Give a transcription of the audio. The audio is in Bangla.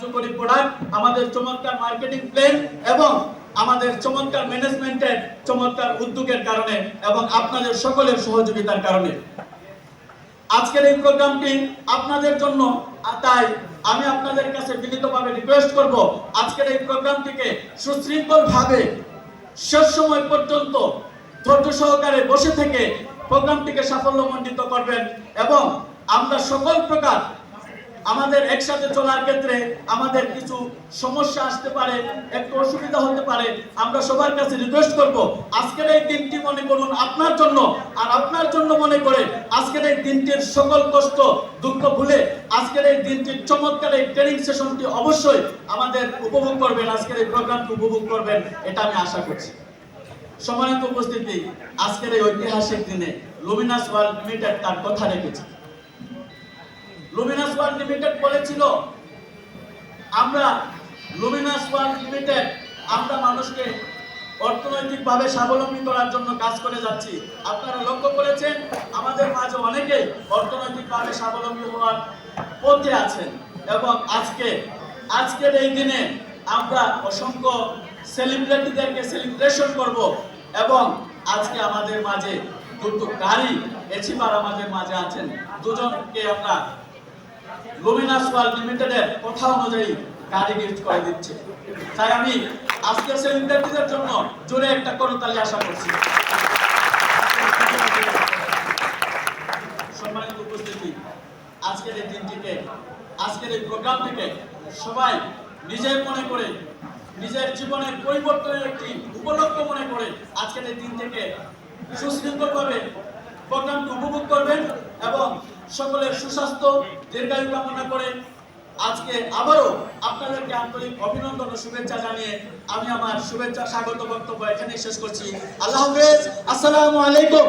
কার্যকরী প্রোডাক্ট আমাদের চমৎকার মার্কেটিং প্ল্যান এবং আমাদের চমৎকার ম্যানেজমেন্টের চমৎকার উদ্যোগের কারণে এবং আপনাদের সকলের সহযোগিতার কারণে। আজকের এই প্রোগ্রামটি আপনাদের জন্য তাই আমি আপনাদের কাছে বিনীতভাবে রিকোয়েস্ট করব, আজকের এই প্রোগ্রামটিকে সুশৃঙ্খল ভাবে শেষ সময় পর্যন্ত ধৈর্য সহকারে বসে থেকে প্রোগ্রামটিকে সাফল্যমণ্ডিত করবেন এবং আমরা সকল প্রকার আমাদের একসাথে চলার ক্ষেত্রে আমাদের কিছু সমস্যা আসতে পারে, একটু অসুবিধা হতে পারে, আমরা সবার কাছে রিকোয়েস্ট করব, আজকের এই দিনটি মনে করুন আপনার জন্য, আর আপনার জন্য মনে করে আজকের এই দিনটির সকল কষ্ট, দুঃখ ভুলে আজকের এই দিনটির চমৎকার এই ট্রেনিং সেশনটি অবশ্যই আমাদের উপভোগ করবেন, আজকের এই প্রোগ্রামটি উপভোগ করবেন, এটা আমি আশা করছি। সম্মানিত উপস্থিতি, আজকের এই ঐতিহাসিক দিনে লুমিনাস ওয়ার্ল্ড লিমিটেড তার কথা রেখেছে। ওয়ার্ল্ড লিমিটেড বলেছিল, আমরা লুমিনাস ওয়ার্ল্ড লিমিটেড আমরা মানুষকে অর্থনৈতিকভাবে স্বাবলম্বী করার জন্য কাজ করে যাচ্ছি। আপনারা লক্ষ্য করেছেন, আমাদের মাঝে অনেকে অর্থনৈতিকভাবে স্বাবলম্বী হওয়ার পথে আছেন এবং আজকে, আজকের এই দিনে আমরা অসংখ্য সেলিব্রিটিদেরকে সেলিব্রেশন করব এবং আজকে আমাদের মাঝে দুটো গাড়ি এচিপার আমাদের মাঝে আছেন। দুজনকে আমরা লুমিনাস ওয়ার্ল্ড লিমিটেডের কথা অনুযায়ী গাড়ি গিফট করে দিচ্ছে। তাই আমি আজকের সেলিব্রিটিদের জন্য জোরে একটা করতালি আশা করছি। সম্মানিত উপস্থিতি, আজকের এই দিনটিকে, আজকের এই প্রোগ্রামটিকে সবাই নিজের মনে করে, নিজের জীবনের পরিবর্তনের একটি উপলক্ষ মনে করে আজকের এই দিন থেকে সুশৃঙ্খলভাবে প্রোগ্রামটি উপভোগ করবেন এবং সকলের সুস্বাস্থ্য, দীর্ঘায়ু কামনা করে আজকে আবারও আপনাদেরকে আন্তরিক অভিনন্দন ও শুভেচ্ছা জানিয়ে আমি আমার শুভেচ্ছা স্বাগত বক্তব্য এখানেই শেষ করছি। আল্লাহ হাফেজ, আসসালামু আলাইকুম।